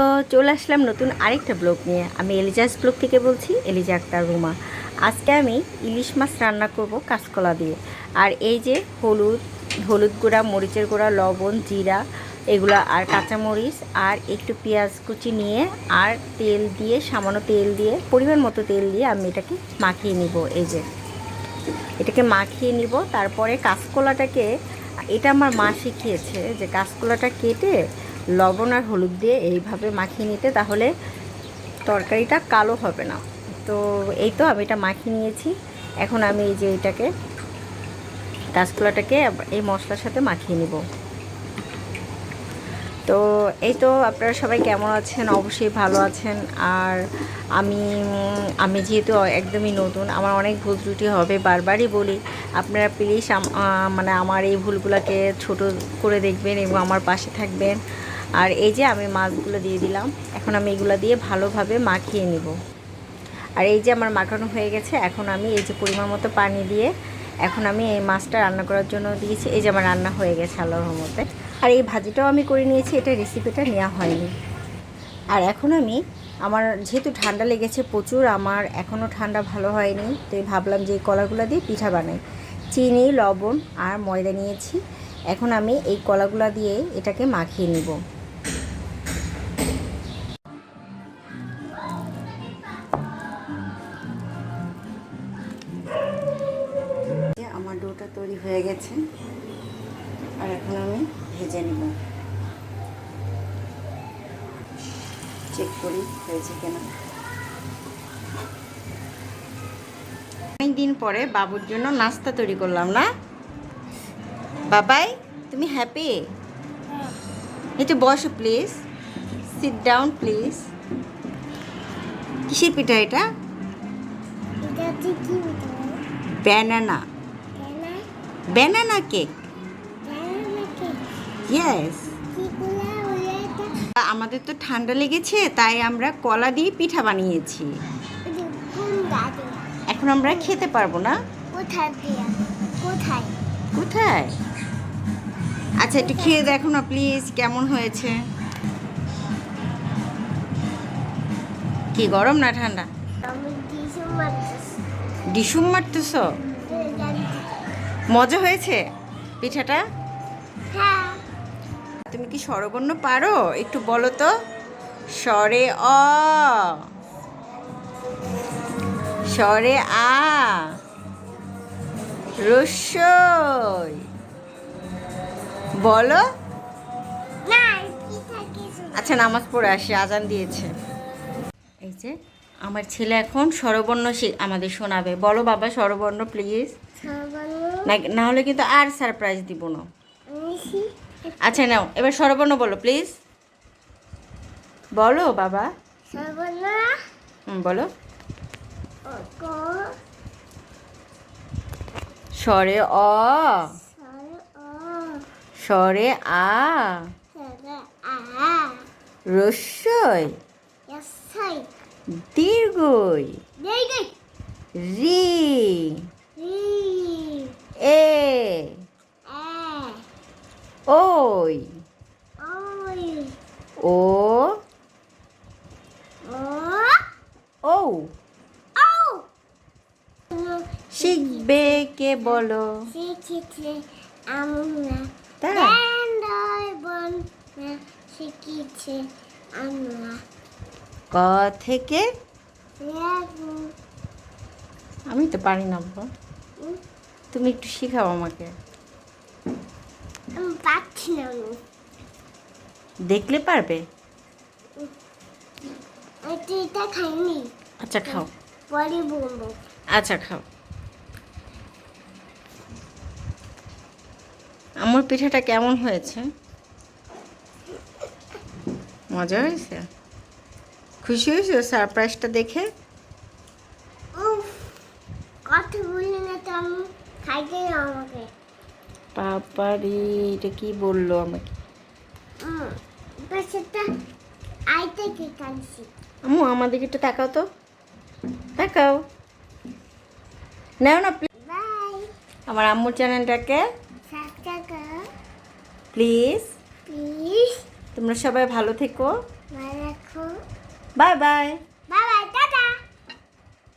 তো চলে আসলাম নতুন আরেকটা ব্লগ নিয়ে। আমি এলিজাস ব্লগ থেকে বলছি, এলিজা আক্তার, রুমা। আজকে আমি ইলিশ মাছ রান্না করব কাঁচকলা দিয়ে। আর এই যে হলুদ হলুদ গুঁড়া, মরিচের গুঁড়া, লবণ, জিরা, এগুলো আর কাঁচামরিচ আর একটু পেঁয়াজ কুচি নিয়ে আর তেল দিয়ে, সামান্য তেল দিয়ে, পরিমাণ মতো তেল দিয়ে আমি এটাকে মাখিয়ে নিব। এই যে এটাকে মাখিয়ে নিব। তারপরে কাঁচকলাটাকে, এটা আমার মা শিখিয়েছে যে কাঁচকলাটা কেটে লবণ আর হলুদ দিয়ে এইভাবে মাখিয়ে নিতে, তাহলে তরকারিটা কালো হবে না। তো এই তো আমি এটা মাখিয়ে নিয়েছি। এখন আমি এই যে এটাকে কাঁচকলাটাকে এই মশলার সাথে মাখিয়ে নিব। তো এই তো আপনারা সবাই কেমন আছেন? অবশ্যই ভালো আছেন। আর আমি আমি যেহেতু একদমই নতুন, আমার অনেক ভুল ত্রুটি হবে, বারবারই বলি, আপনারা প্লিজ মানে আমার এই ভুলগুলোকে ছোট করে দেখবেন এবং আমার পাশে থাকবেন। আর এই যে আমি মাছগুলো দিয়ে দিলাম, এখন আমি এগুলো দিয়ে ভালোভাবে মাখিয়ে নিব। আর এই যে আমার মাখানো হয়ে গেছে, এখন আমি এই যে পরিমাণ মতো পানি দিয়ে এখন আমি এই মাছটা রান্না করার জন্য দিয়েছি। এই যে আমার রান্না হয়ে গেছে আল্লাহর রহমতে। আর এই ভাজিটাও আমি করে নিয়েছি, এটা রেসিপিটা নেওয়া হয়নি। আর এখন আমি, আমার যেহেতু ঠান্ডা লেগেছে প্রচুর, আমার এখনও ঠান্ডা ভালো হয়নি, তো ভাবলাম যে এই কলাগুলো দিয়ে পিঠা বানাই। চিনি, লবণ আর ময়দা নিয়েছি। এখন আমি এই কলাগুলো দিয়ে এটাকে মাখিয়ে নিব। ডোটা তৈরি হয়ে গেছে। আর এখন আমি ভেজে নিব। চেক করি হয়েছে কিনা। অনেকদিন পরে বাবুর জন্য নাস্তা তৈরি করলাম না? বাবাই তুমি হ্যাপি একটু বসো প্লিজ সিট ডাউন প্লিজ কিসের পিঠা এটা? ব্যানানা নাকি ইয়েস কিগুলা আমাদের তো ঠান্ডা লেগেছে তাই আমরা কলা দিয়ে পিঠা বানিয়েছি। এখন আমরা খেতে পারব না? কোথায় কোথায়? কোথায়? আচ্ছা একটু খেয়ে দেখো না প্লিজ কেমন হয়েছে? কি গরম না ঠান্ডা? ডিসুম মারতেছ মজা হয়েছে? পিঠাটা? হ্যাঁ। তুমি কি স্বরবর্ণ পারো? একটু বলো তো। স্বরে অ। স্বরে আ। রস্যই। বলো। আচ্ছা নামাজ পড়ে আসি আজান দিয়েছে। এই যে আমার ছেলে এখন স্বরবর্ণ আমাদের শোনাবে। বলো বাবা স্বরবর্ণ প্লিজ না হলে কিন্তু আর সারপ্রাইজ দিব না। আচ্ছা নাও এবার স্বরবর্ণ বলো প্লিজ বলো বাবা। হুম বলো। ক স্বরে অ। সরে আ। সর রস্যই। দীর্ঘই। রি। রি। এ ওই ও ও শিখবে কে বলো? শিখেছে আমরা। শিখেছে আমরা। ক থেকে? আমি তো পারি না তুমি একটু শেখাও আমাকে। আমি পাচ্ছি না দেখলে পারবে? এটা খাইনি। আচ্ছা খাও। পরে বলব। আচ্ছা খাও। আমার পিঠাটা কেমন হয়েছে? মজা হয়েছে? খুশি হয়েছে সারপ্রাইজটা দেখে? কথা বললি না তো আমি। খাইতে আমাকে। বাবারি এটা কি বলল আমাকে? পাশেটা আইতে কি কানছি আম্মু আমাদেরকে একটু তাকাও তো। তাকাও। নাও না। বাই। আমার আম্মুর চ্যানেলটাকে। সাবস্ক্রাইব করো। প্লিজ প্লিজ তোমরা সবাই ভালো থেকো। ভালো দেখো বাই বাই। বাবা টাটা।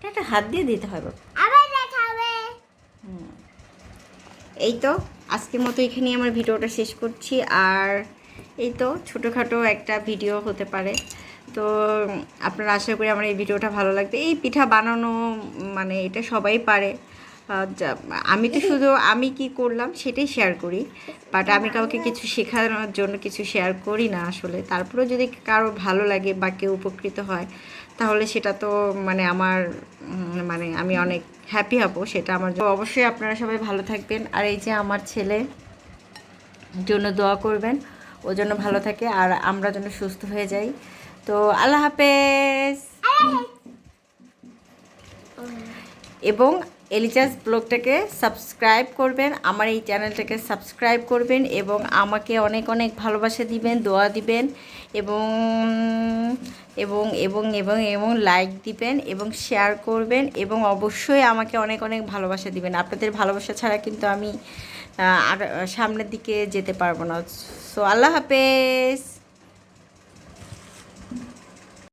একটা হাত দিয়ে দিতে হয় বাবা আবার দেখা হবে হুম। এই তো, আজকের মতো এখানেই আমার ভিডিওটা শেষ করছি। আর এই তো, ছোটোখাটো একটা ভিডিও হতে পারে। তো আপনারা আশা করি আমার এই ভিডিওটা ভালো লাগবে। এই পিঠা বানানো মানে এটা সবাই পারে। আমি তো শুধু আমি কি করলাম সেটাই শেয়ার করি। বাট আমি কাউকে কিছু শেখানোর জন্য কিছু শেয়ার করি না আসলে। তারপরেও যদি কারও ভালো লাগে বা কেউ উপকৃত হয়, তাহলে সেটা তো মানে আমার মানে আমি অনেক হ্যাপি হব, সেটা আমার। অবশ্যই আপনারা সবাই ভালো থাকবেন। আর এই যে আমার ছেলে জন্য দোয়া করবেন। ও জন্য ভালো থাকে আর আমরা যেন সুস্থ হয়ে যাই। তো আল্লাহ হাফেজ। এবং এলিজাস ব্লগটাকে সাবস্ক্রাইব করবেন, আমার এই চ্যানেলটাকে সাবস্ক্রাইব করবেন এবং আমাকে অনেক অনেক ভালোবাসা দিবেন, দোয়া দিবেন এবং এবং এবং এবং এবং লাইক দিবেন এবং শেয়ার করবেন এবং অবশ্যই আমাকে অনেক অনেক ভালোবাসা দিবেন। আপনাদের ভালোবাসা ছাড়া কিন্তু আমি আর, সামনের দিকে যেতে পারব না। সো আল্লাহ হাফেজ।